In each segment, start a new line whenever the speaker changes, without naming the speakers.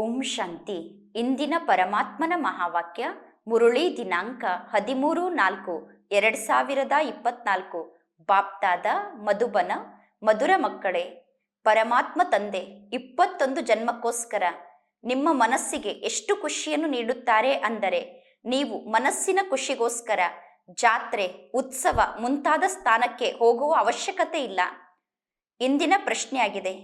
ಓಂ ಶಾಂತಿ. ಇಂದಿನ ಪರಮಾತ್ಮನ ಮಹಾವಾಕ್ಯ, ಮುರುಳಿ ದಿನಾಂಕ ಹದಿಮೂರು ನಾಲ್ಕು, ಎರಡು ಸಾವಿರದ ಇಪ್ಪತ್ನಾಲ್ಕು. ಬಾಪ್ತಾದ ಮಧುಬನ, ಮಧುರ ಮಕ್ಕಳೇ, ಪರಮಾತ್ಮ ತಂದೆ, ಇಪ್ಪತ್ತೊಂದು ಜನ್ಮಕ್ಕೋಸ್ಕರ ನಿಮ್ಮ ಮನಸ್ಸಿಗೆ ಎಷ್ಟು ಖುಷಿಯನ್ನು ನೀಡುತ್ತಾರೆ ಅಂದರೆ, ನೀವು ಮನಸ್ಸಿನ ಖುಷಿಗೋಸ್ಕರ ಜಾತ್ರೆ, ಉತ್ಸವ ಮುಂತಾದ ಸ್ಥಾನಕ್ಕೆ ಹೋಗುವ ಅವಶ್ಯಕತೆ ಇಲ್ಲ. ಇಂದಿನ ಪ್ರಶ್ನೆಯಾಗಿದೆ,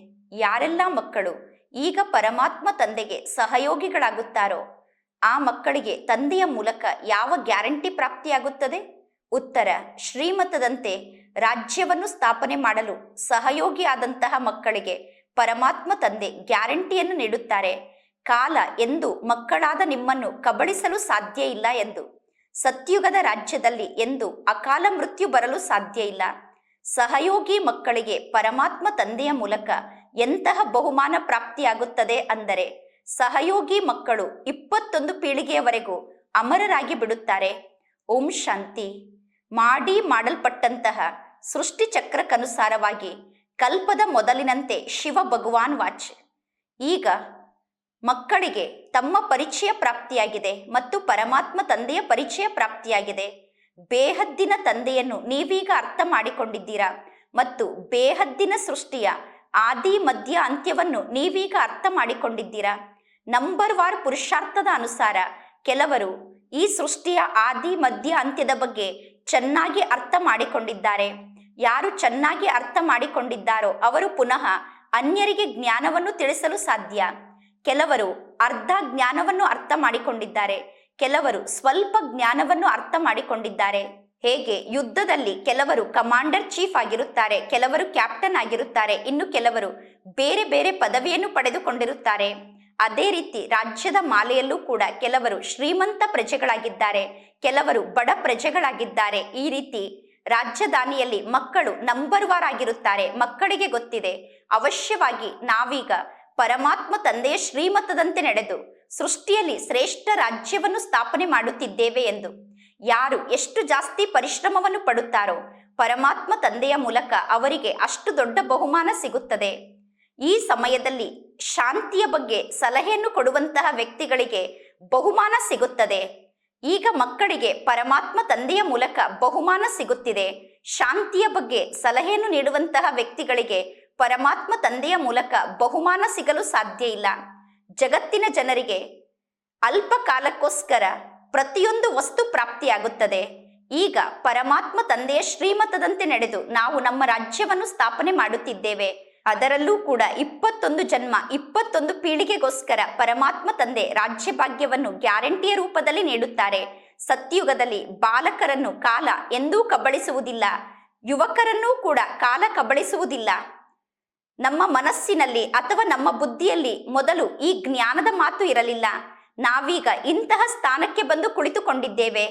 ಯಾರೆಲ್ಲ ಮಕ್ಕಳು ಈಗ ಪರಮಾತ್ಮ ತಂದೆಗೆ ಸಹಯೋಗಿಗಳಾಗುತ್ತಾರೋ? ಆ ಮಕ್ಕಳಿಗೆ ತಂದೆಯ ಮೂಲಕ ಯಾವ ಗ್ಯಾರಂಟಿ ಪ್ರಾಪ್ತಿಯಾಗುತ್ತದೆ? ಉತ್ತರ, ಶ್ರೀಮತದಂತೆ ರಾಜ್ಯವನ್ನು ಸ್ಥಾಪನೆ ಮಾಡಲು ಸಹಯೋಗಿಯಾದಂತಹ ಮಕ್ಕಳಿಗೆ ಪರಮಾತ್ಮ ತಂದೆ ಗ್ಯಾರಂಟಿಯನ್ನು ನೀಡುತ್ತಾರೆ. ಕಾಲ ಎಂದು ಮಕ್ಕಳಾದ ನಿಮ್ಮನ್ನು ಕಬಳಿಸಲು ಸಾಧ್ಯ ಇಲ್ಲ ಎಂದು. ಸತ್ಯುಗದ ರಾಜ್ಯದಲ್ಲಿ ಎಂದು ಅಕಾಲ ಮೃತ್ಯು ಬರಲು ಸಾಧ್ಯ ಇಲ್ಲ. ಸಹಯೋಗಿ ಮಕ್ಕಳಿಗೆ ಪರಮಾತ್ಮ ತಂದೆಯ ಮೂಲಕ ಎಂತಹ ಬಹುಮಾನ ಪ್ರಾಪ್ತಿಯಾಗುತ್ತದೆ ಅಂದರೆ ಸಹಯೋಗಿ ಮಕ್ಕಳು ಇಪ್ಪತ್ತೊಂದು ಪೀಳಿಗೆಯವರೆಗೂ ಅಮರರಾಗಿ ಬಿಡುತ್ತಾರೆ. ಓಂ ಶಾಂತಿ. ಮಾಡಿ ಮಾಡಲ್ಪಟ್ಟಂತಹ ಸೃಷ್ಟಿ ಚಕ್ರಕ್ಕನುಸಾರವಾಗಿ ಕಲ್ಪದ ಮೊದಲಿನಂತೆ ಶಿವ ಭಗವಾನ್ ವಾಚ್. ಈಗ ಮಕ್ಕಳಿಗೆ ತಮ್ಮ ಪರಿಚಯ ಪ್ರಾಪ್ತಿಯಾಗಿದೆ ಮತ್ತು ಪರಮಾತ್ಮ ತಂದೆಯ ಪರಿಚಯ ಪ್ರಾಪ್ತಿಯಾಗಿದೆ. ಬೇಹದ್ದಿನ ತಂದೆಯನ್ನು ನೀವೀಗ ಅರ್ಥ ಮಾಡಿಕೊಂಡಿದ್ದೀರಾ ಮತ್ತು ಬೇಹದ್ದಿನ ಸೃಷ್ಟಿಯ ಆದಿ, ಮಧ್ಯ ಅಂತ್ಯವನ್ನು ನೀವೀಗ ಅರ್ಥ ಮಾಡಿಕೊಂಡಿದ್ದೀರಾ? ನಂಬರ್ ವಾರ್ ಪುರುಷಾರ್ಥದ ಅನುಸಾರ. ಕೆಲವರು ಈ ಸೃಷ್ಟಿಯ ಆದಿ, ಮಧ್ಯ ಅಂತ್ಯದ ಬಗ್ಗೆ ಚೆನ್ನಾಗಿ ಅರ್ಥ ಮಾಡಿಕೊಂಡಿದ್ದಾರೆ. ಯಾರು ಚೆನ್ನಾಗಿ ಅರ್ಥ ಮಾಡಿಕೊಂಡಿದ್ದಾರೋ ಅವರು ಪುನಃ ಅನ್ಯರಿಗೆ ಜ್ಞಾನವನ್ನು ತಿಳಿಸಲು ಸಾಧ್ಯ. ಕೆಲವರು ಅರ್ಧ ಜ್ಞಾನವನ್ನು ಅರ್ಥ ಮಾಡಿಕೊಂಡಿದ್ದಾರೆ. ಕೆಲವರು ಸ್ವಲ್ಪ ಜ್ಞಾನವನ್ನು ಅರ್ಥ ಮಾಡಿಕೊಂಡಿದ್ದಾರೆ. ಹೇಗೆ ಯುದ್ಧದಲ್ಲಿ ಕೆಲವರು ಕಮಾಂಡರ್ ಚೀಫ್ ಆಗಿರುತ್ತಾರೆ, ಕೆಲವರು ಕ್ಯಾಪ್ಟನ್ ಆಗಿರುತ್ತಾರೆ, ಇನ್ನು ಕೆಲವರು ಬೇರೆ ಬೇರೆ ಪದವಿಯನ್ನು ಪಡೆದುಕೊಂಡಿರುತ್ತಾರೆ. ಅದೇ ರೀತಿ ರಾಜ್ಯದ ಮಾಲೆಯಲ್ಲೂ ಕೂಡ ಕೆಲವರು ಶ್ರೀಮಂತ ಪ್ರಜೆಗಳಾಗಿದ್ದಾರೆ, ಕೆಲವರು ಬಡ ಪ್ರಜೆಗಳಾಗಿದ್ದಾರೆ. ಈ ರೀತಿ ರಾಜಧಾನಿಯಲ್ಲಿ ಮಕ್ಕಳು ನಂಬರ್ ವಾರ್ ಆಗಿರುತ್ತಾರೆ, ಮಕ್ಕಳಿಗೆ ಗೊತ್ತಿದೆ. ಅವಶ್ಯವಾಗಿ ನಾವೀಗ ಪರಮಾತ್ಮ ತಂದೆಯ ಶ್ರೀಮತದಂತೆ ನಡೆದು ಸೃಷ್ಟಿಯಲ್ಲಿ ಶ್ರೇಷ್ಠ ರಾಜ್ಯವನ್ನು ಸ್ಥಾಪನೆ ಮಾಡುತ್ತಿದ್ದೇವೆ ಎಂದು. ಯಾರು ಎಷ್ಟು ಜಾಸ್ತಿ ಪರಿಶ್ರಮವನ್ನು ಪಡುತ್ತಾರೋ ಪರಮಾತ್ಮ ತಂದೆಯ ಮೂಲಕ ಅವರಿಗೆ ಅಷ್ಟು ದೊಡ್ಡ ಬಹುಮಾನ ಸಿಗುತ್ತದೆ. ಈ ಸಮಯದಲ್ಲಿ ಶಾಂತಿಯ ಬಗ್ಗೆ ಸಲಹೆಯನ್ನು ಕೊಡುವಂತಹ ವ್ಯಕ್ತಿಗಳಿಗೆ ಬಹುಮಾನ ಸಿಗುತ್ತದೆ. ಈಗ ಮಕ್ಕಳಿಗೆ ಪರಮಾತ್ಮ ತಂದೆಯ ಮೂಲಕ ಬಹುಮಾನ ಸಿಗುತ್ತಿದೆ. ಶಾಂತಿಯ ಬಗ್ಗೆ ಸಲಹೆಯನ್ನು ನೀಡುವಂತಹ ವ್ಯಕ್ತಿಗಳಿಗೆ ಪರಮಾತ್ಮ ತಂದೆಯ ಮೂಲಕ ಬಹುಮಾನ ಸಿಗಲು ಸಾಧ್ಯ ಇಲ್ಲ. ಜಗತ್ತಿನ ಜನರಿಗೆ ಅಲ್ಪ ಕಾಲಕ್ಕೋಸ್ಕರ ಪ್ರತಿಯೊಂದು ವಸ್ತು ಪ್ರಾಪ್ತಿಯಾಗುತ್ತದೆ. ಈಗ ಪರಮಾತ್ಮ ತಂದೆಯ ಶ್ರೀಮತದಂತೆ ನಡೆದು ನಾವು ನಮ್ಮ ರಾಜ್ಯವನ್ನು ಸ್ಥಾಪನೆ ಮಾಡುತ್ತಿದ್ದೇವೆ. ಅದರಲ್ಲೂ ಕೂಡ ಇಪ್ಪತ್ತೊಂದು ಜನ್ಮ, ಇಪ್ಪತ್ತೊಂದು ಪೀಳಿಗೆಗೋಸ್ಕರ ಪರಮಾತ್ಮ ತಂದೆ ರಾಜ್ಯ ಭಾಗ್ಯವನ್ನು ಗ್ಯಾರಂಟಿಯ ರೂಪದಲ್ಲಿ ನೀಡುತ್ತಾರೆ. ಸತ್ಯುಗದಲ್ಲಿ ಬಾಲಕರನ್ನು ಕಾಲ ಎಂದೂ ಕಬಳಿಸುವುದಿಲ್ಲ, ಯುವಕರನ್ನೂ ಕೂಡ ಕಾಲ ಕಬಳಿಸುವುದಿಲ್ಲ. ನಮ್ಮ ಮನಸ್ಸಿನಲ್ಲಿ ಅಥವಾ ನಮ್ಮ ಬುದ್ಧಿಯಲ್ಲಿ ಮೊದಲು ಈ ಜ್ಞಾನದ ಮಾತು ಇರಲಿಲ್ಲ. ನಾವೀಗ ಇಂತಹ ಸ್ಥಾನಕ್ಕೆ ಬಂದು ಕುಳಿತುಕೊಂಡಿದ್ದೇವೆ.